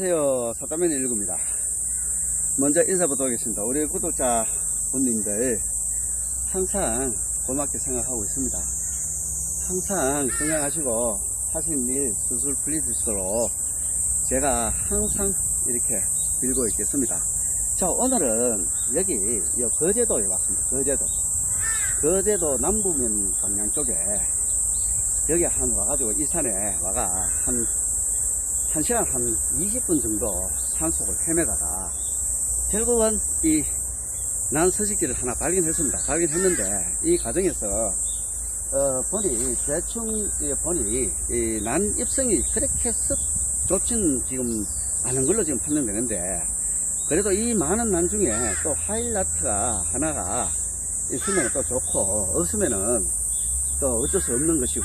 안녕하세요. 사다면 일구입니다. 먼저 인사부터 하겠습니다. 우리 구독자 분님들 항상 고맙게 생각하고 있습니다. 항상 건강하시고 하신 일 수술 풀리실수록 제가 항상 이렇게 빌고 있겠습니다. 자, 오늘은 여기 이 거제도에 왔습니다. 거제도. 거제도 남부면 방향 쪽에 여기 한 와가지고 이 산에 와가 한, 한 시간 한 20분 정도 산속을 헤매다가 결국은 이 난 서식지를 하나 발견했습니다. 발견했는데 이 과정에서 어, 보니 대충 이 보니 이 난 입성이 그렇게 썩 좋진 지금 않은 걸로 지금 판명되는데 그래도 이 많은 난 중에 또 하이라트가 하나가 있으면 또 좋고 없으면은 또 어쩔 수 없는 것이고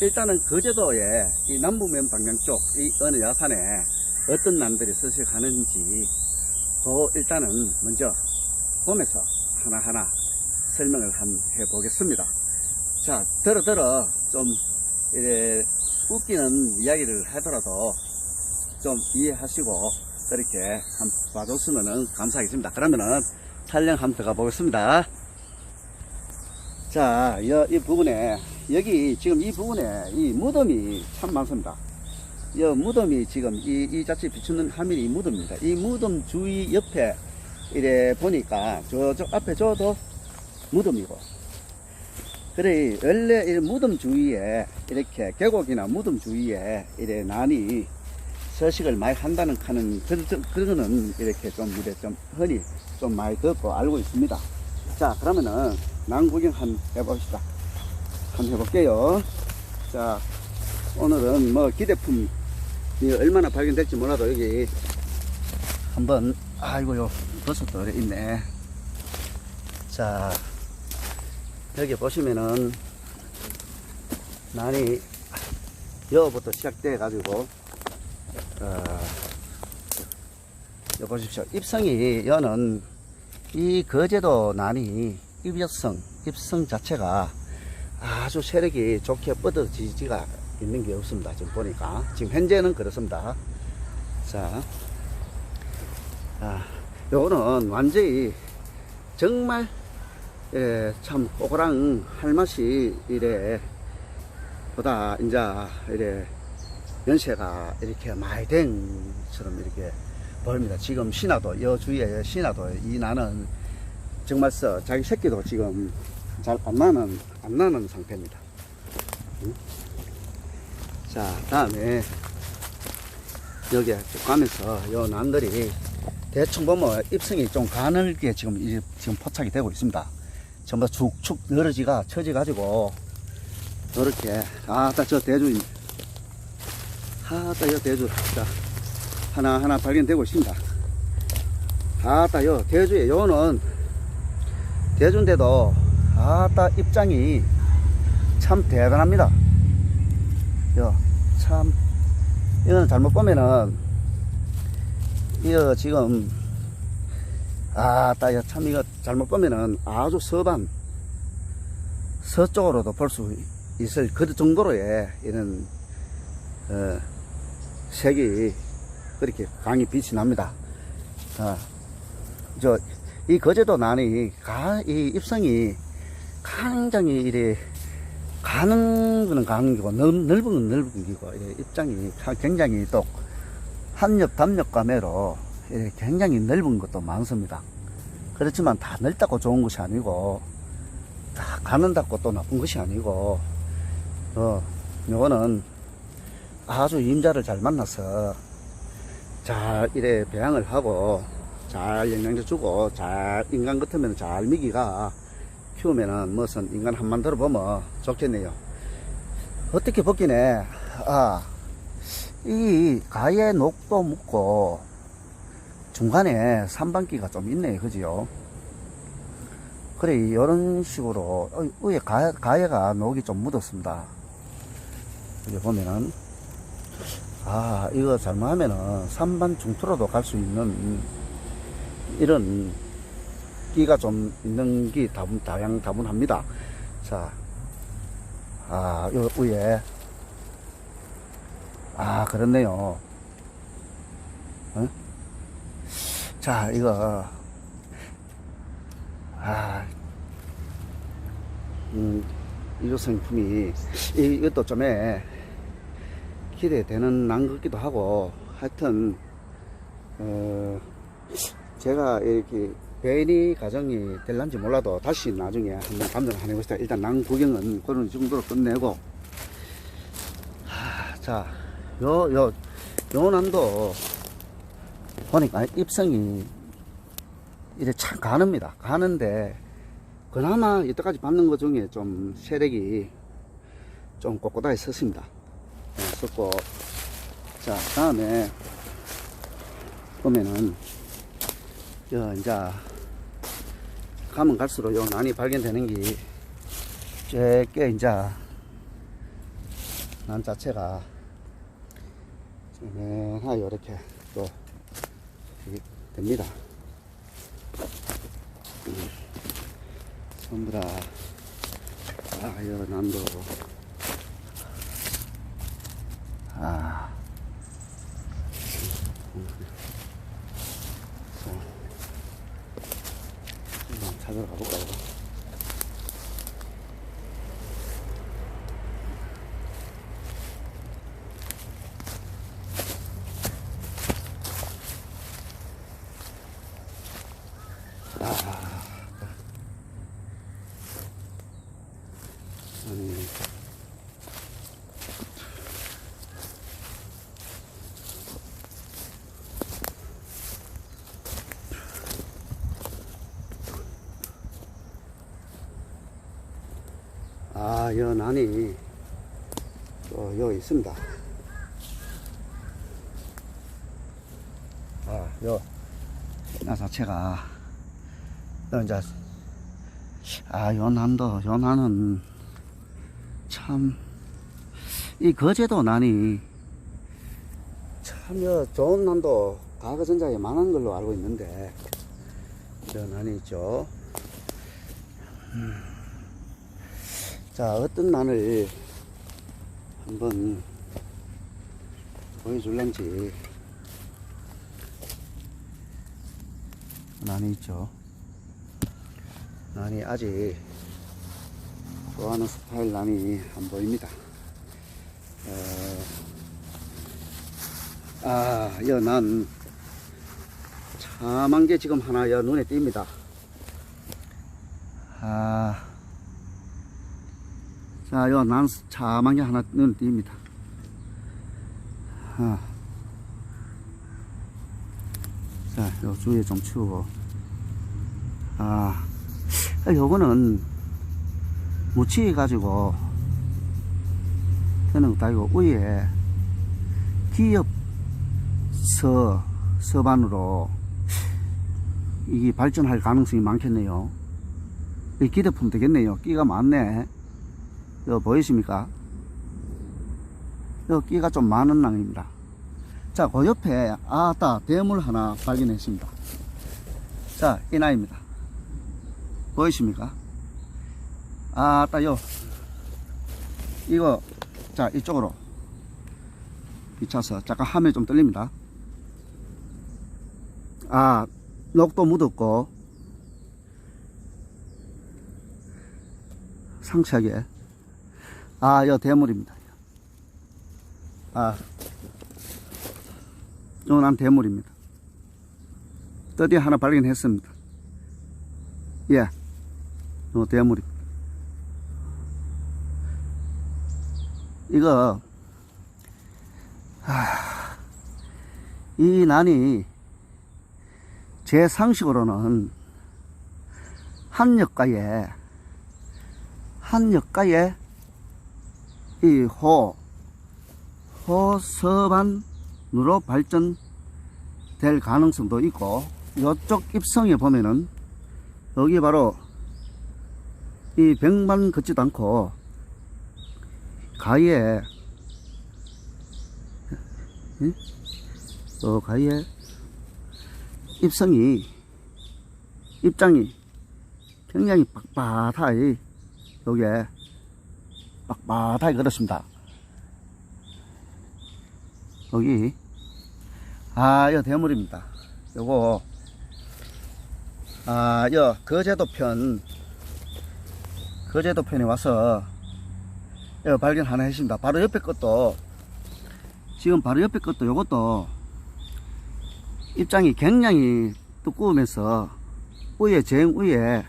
일단은 거제도의 이 남부면 방향 쪽 이 어느 야산에 어떤 난들이 서식하는지 그 일단은 먼저 보면서 하나하나 설명을 한 해보겠습니다. 자, 들어 들어 좀 이래 웃기는 이야기를 하더라도 좀 이해하시고 그렇게 한번 봐줬으면 감사하겠습니다. 그러면은 촬영 한번 들어가 보겠습니다. 자, 여, 이 부분에, 여기 지금 이 부분에 이 무덤이 참 많습니다. 이 무덤이 지금 이, 이 자체 비추는 하밀이 이 무덤입니다. 이 무덤 주위 옆에 이래 보니까 저쪽 앞에 저도 무덤이고. 그래, 원래 이 무덤 주위에 이렇게 계곡이나 무덤 주위에 이래 난이 서식을 많이 한다는 하는 그, 그, 그거는 이렇게 좀 이래 좀 흔히 좀 많이 듣고 알고 있습니다. 자, 그러면은 난 구경 한번 해봅시다. 한번 해볼게요. 자, 오늘은 뭐 기대품이 얼마나 발견될지 몰라도 여기 한번, 아이고 요, 버섯도 여기 있네. 자, 여기 보시면은 난이 여부터 시작돼 가지고 어, 여 보십시오. 입성이 여는 이 거제도 난이 입엽성, 입성 자체가 아주 세력이 좋게 뻗어지지가 있는 게 없습니다. 지금 보니까. 지금 현재는 그렇습니다. 자, 아, 요거는 완전히 정말 예, 참 오그랑 할 맛이 이래 보다 이제 이래 연세가 이렇게 많이 된 처럼 이렇게 보입니다. 지금 신화도 여 주위에 신화도 이 나는 정말 써 자기 새끼도 지금 잘 안 나는 안 나는 상태입니다. 응? 자 다음에 여기 쭉 가면서 요 난들이 대충 보면 입성이 좀 가늘게 지금 이- 지금 포착이 되고 있습니다. 전부 다 축축 늘어지가 처지 가지고 이렇게 아따 저 대주 아따 여 대주 자 하나 하나 발견되고 있습니다. 아따 요 대주에 요는 대주인데도 아따 입장이 참 대단합니다. 요참 이거는 잘못 보면은 이거 지금 아따 참 이거 잘못 보면은 아주 서반 서쪽으로도 볼 수 있을 그 정도로의 이런 어, 색이 그렇게 강이 빛이 납니다. 아, 저, 이 거제도 난이, 가, 이 입성이 굉장히 이래, 가는 거는 가는 거고, 넓, 넓은 건 넓은 거고, 이래 입장이 가- 굉장히 또, 한엽, 담엽감으로 이래 굉장히 넓은 것도 많습니다. 그렇지만 다 넓다고 좋은 것이 아니고, 다 가는다고 또 나쁜 것이 아니고, 어, 요거는 아주 임자를 잘 만나서, 잘 이래 배양을 하고 잘 영양제 주고 잘 인간 같으면 잘 미기가 키우면은 무슨 인간 한 만 들어 보면 좋겠네요. 어떻게 벗기네. 아, 이 가에 녹도 묻고 중간에 산반기가 좀 있네, 그지요? 그래, 이런 식으로, 어, 위에 가, 가해가 녹이 좀 묻었습니다. 여기 보면은, 아, 이거 잘못하면은 산반 중투로도 갈 수 있는 이런 끼가 좀 있는 게 다분, 다양, 다분합니다. 자, 아, 요 위에. 아, 그렇네요. 어? 자, 이거, 아, 음, 이 상품이, 이, 이것도 좀에 기대되는 난 같기도 하고, 하여튼, 어, 제가 이렇게 배인이 가정이 될란지 몰라도 다시 나중에 한번 감정을 한번 해봅시다. 일단 난 구경은 그런 정도로 끝내고, 하, 자, 요, 요, 요 난도 보니까 입성이 이제 참 가늡니다. 가는데, 그나마 이때까지 받는 것 중에 좀 세력이 좀 꼿꼿하게 섰습니다. 네, 섰고, 자, 다음에 보면은, 요, 이제, 가면 갈수록 요 난이 발견되는 게, 꽤 이제, 난 자체가, 하 이렇게 또, 됩니다. 음, 전부 다, 아, 요 난도, 아, 자, 한번 찾으러 가볼까요? 아니, 난이 또 여기 있습니다. 아, 여, 나 자체가, 여 이제, 아, 요 난도, 요 난은 참, 이 거제도 난이 참, 여, 좋은 난도 가거전자에 많은 걸로 알고 있는데, 저 난이 있죠. 자, 어떤 난을 한번 보여줄런지 난이 있죠. 난이 아직 좋아하는 스타일 난이 안 보입니다. 어, 아, 여, 난 참한 게 지금 하나 여 눈에 띕니다. 아, 자, 요, 난 참한 게 하나 눈에 띕니다. 아. 자, 요 주위에 좀 치우고. 아, 요거는 무치 가지고 되는 것도 아니고 위에 기업 서, 서반으로 이게 발전할 가능성이 많겠네요. 이 기대품 되겠네요. 끼가 많네. 이거 보이십니까? 이 끼가 좀 많은 낭입니다. 자, 그 옆에, 아따, 대물 하나 발견했습니다. 자, 이 나입니다. 보이십니까? 아따, 요. 이거, 자, 이쪽으로. 비차서, 잠깐 화면이 좀 떨립니다. 아, 녹도 묻었고, 상세하게. 아, 요 대물입니다. 아, 요난 대물입니다. 드디어 하나 발견했습니다. 예, 요 대물입니다. 이거, 하, 이 난이 제 상식으로는 한역가에, 한역가에 이 호, 호서반으로 발전될 가능성도 있고, 이쪽 입성에 보면은, 여기 바로, 이 벽만 걷지도 않고, 가에, 예? 어, 가에, 입성이, 입장이 굉장히 빳빳하게, 요게, 빳빳하게 그렇습니다. 여기 아, 여 대물입니다. 요거, 아, 여 거제도 편, 거제도 편에 와서 여 발견 하나 했습니다. 바로 옆에 것도, 지금 바로 옆에 것도 요것도 입장이 굉장히 두꺼우면서 위에, 정 위에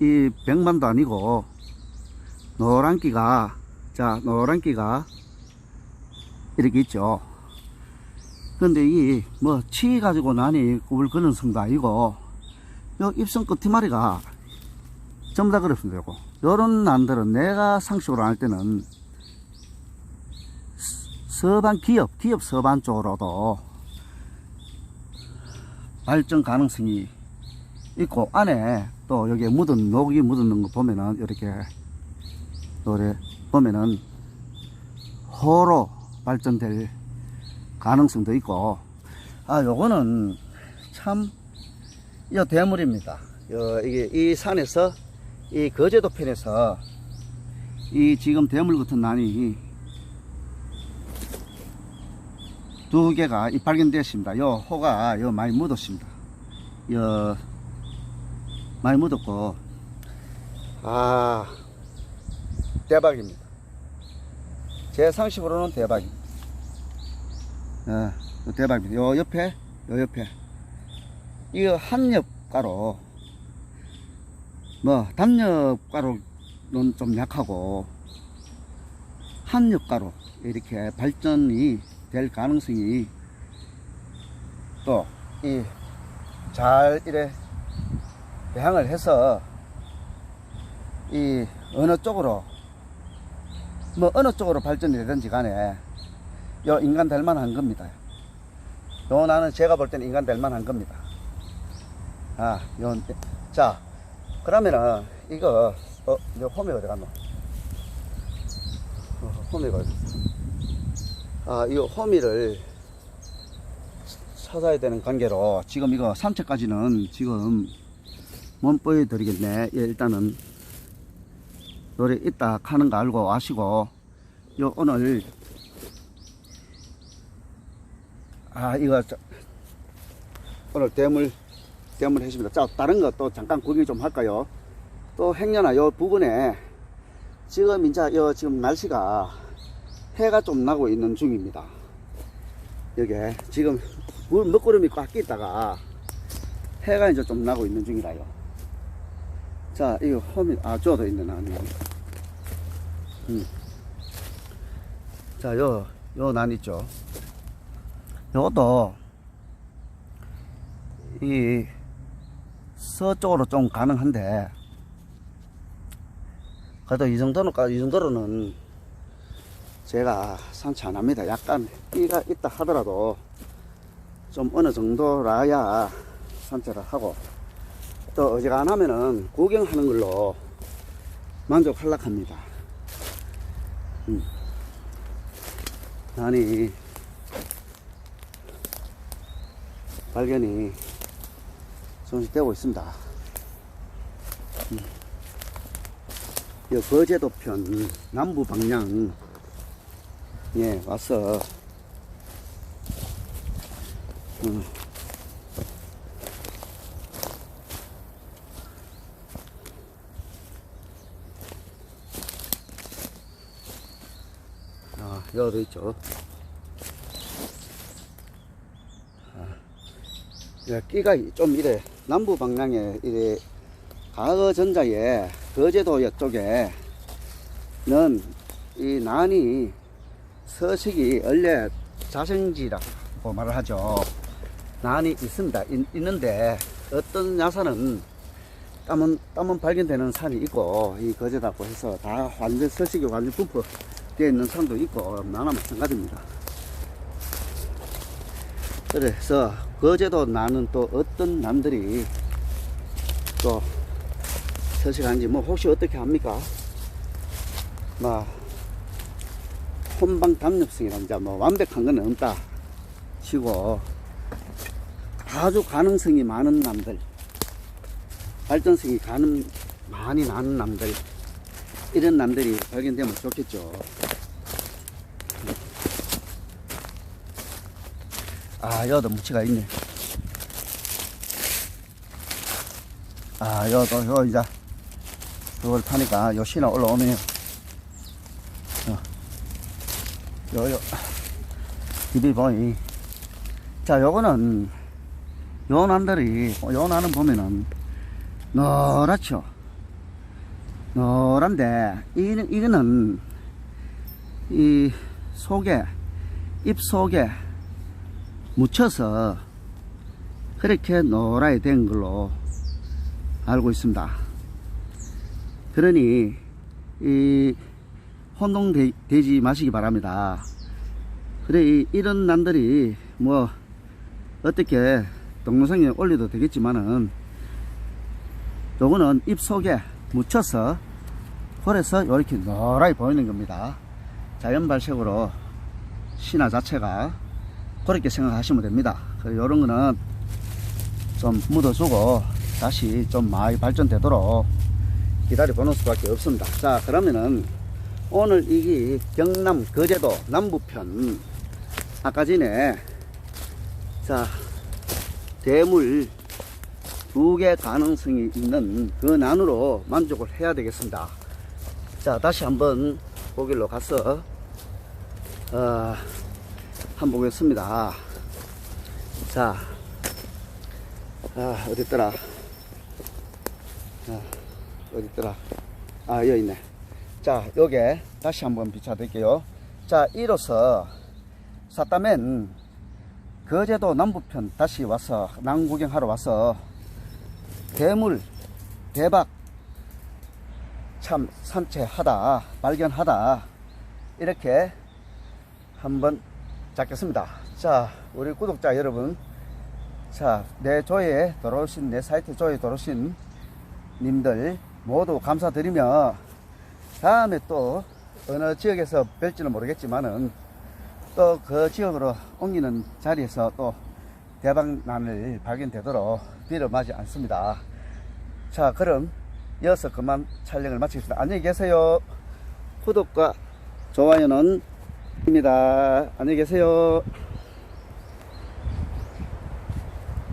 이 백만도 아니고 노란기가, 자, 노란기가 이렇게 있죠. 근데 이 뭐 치 가지고 난이 굽을 그는 성도 아니고 요 입선 끝티마리가 전부 다 그렇습니다 요거 요런 난들은 내가 상식으로 할 때는 서- 서반 기업 기업 서반 쪽으로도 발전 가능성이 있고 안에 또 여기에 묻은 녹이 묻은 거 보면은 이렇게 요래 보면은 호로 발전될 가능성도 있고. 아 요거는 참 이 대물입니다. 요 이게 이 산에서 이 거제도 편에서 이 지금 대물 같은 난이 두 개가 이 발견되었습니다. 요 호가 요 많이 묻었습니다. 요 많이 묻었고. 아 대박입니다 제 상식으로는 대박입니다 어, 요 대박입니다. 요 옆에, 요 옆에. 이거 한엽가루. 뭐, 단엽가루는 좀 약하고, 한엽가루. 이렇게 발전이 될 가능성이 또, 이, 잘, 이래, 배양을 해서, 이, 어느 쪽으로, 뭐, 어느 쪽으로 발전이 되든지 간에, 요 인간 될 만한 겁니다. 요 나는 제가 볼 때는 인간 될 만한 겁니다. 아, 요, 자, 그러면은, 이거, 어, 요 홈이 어디 갔노? 어, 홈이가 어디? 아, 이 호미를 찾아야 되는 관계로, 지금 이거 산책까지는 지금 못 보여드리겠네. 예, 일단은, 노래 있다 하는 거 알고 아시고, 요 오늘 아, 이거, 저, 오늘 대물, 대물 했습니다. 자, 다른 거또 잠깐 구경 좀 할까요? 또 행여나 요 부근에 지금 이제 요 지금 날씨가 해가 좀 나고 있는 중입니다. 여기에 지금 물 먹구름이 꽉 끼다가 해가 이제 좀 나고 있는 중이라요. 자, 이거 홈이, 아, 저도 있네, 나는. 음. 자, 요, 요 난 있죠. 요것도 이 서쪽으로 좀 가능한데 그래도 이 정도는 이 정도로는 제가 산치 안 합니다. 약간 끼가 있다 하더라도 좀 어느 정도라야 산책을 하고 또 어지간하면은 구경하는 걸로 만족하려고 합니다. 음. 아니 발견이 조금씩 되고 있습니다. 음. 이 거제도 편 남부 방향 예 와서 음. 아 여기도 있죠. 예, 끼가 좀 이래 남부 방향에 이래 과거 전자에 거제도 쪽에 는 이 난이 서식이 원래 자생지라고 말을 하죠. 난이 있습니다. 있, 있는데 어떤 야산은 땀은 땀은 발견되는 산이 있고 이 거제다고 해서 다 완전 서식이 완전 분포 되어 있는 산도 있고 나나 마찬가지입니다. 그래서 거제도 나는 또 어떤 남들이 또 서식하는지 뭐 혹시 어떻게 합니까? 뭐 혼방 담력성이란자 뭐 완벽한 건 없다 치고 아주 가능성이 많은 남들 발전성이 가능 많이 나는 남들 이런 남들이 발견되면 좋겠죠. 아, 여도 무치가 있네. 아, 여도, 요, 이제, 이걸 타니까, 요 신화 올라오네요. 어. 요, 요, 입이 보이. 자, 요거는, 요 난들이, 요 난은 보면은, 노랗죠. 노란데, 이, 이거는, 이 속에, 잎 속에 묻혀서 그렇게 노랗게 된 걸로 알고 있습니다. 그러니, 이, 혼동되지 마시기 바랍니다. 그래, 이, 이런 난들이 뭐, 어떻게 동영상에 올려도 되겠지만은, 요거는 잎 속에 묻혀서, 그래서 이렇게 노랗게 보이는 겁니다. 자연 발색으로 신화 자체가 그렇게 생각하시면 됩니다. 이런 거는 좀 묻어주고 다시 좀 많이 발전되도록 기다려 보는 수밖에 없습니다. 자, 그러면은 오늘 이게 경남 거제도 남부편 아까 전에 자 대물 두 개 가능성이 있는 그 난으로 만족을 해야 되겠습니다. 자, 다시 한번 거길로 가서 어, 한번 보겠습니다. 자, 아, 어딨더라? 아, 어딨더라? 아, 여기 있네. 자, 요게 다시 한번 비춰드릴게요. 자, 이로써 사따맨 거제도 남부편 다시 와서 낭 구경하러 와서 대물 대박. 참 산책하다 발견하다. 이렇게 한번 잡겠습니다. 자 우리 구독자 여러분. 자 내 조회에 들어오신 내 사이트 조회에 들어오신 님들 모두 감사드리며 다음에 또 어느 지역에서 뵐지는 모르겠지만은 또 그 지역으로 옮기는 자리에서 또 대박난을 발견되도록 빌어마지 않습니다 자 그럼 이어서 그만 촬영을 마치겠습니다. 안녕히 계세요. 구독과 좋아요는 입니다. 안녕히 계세요.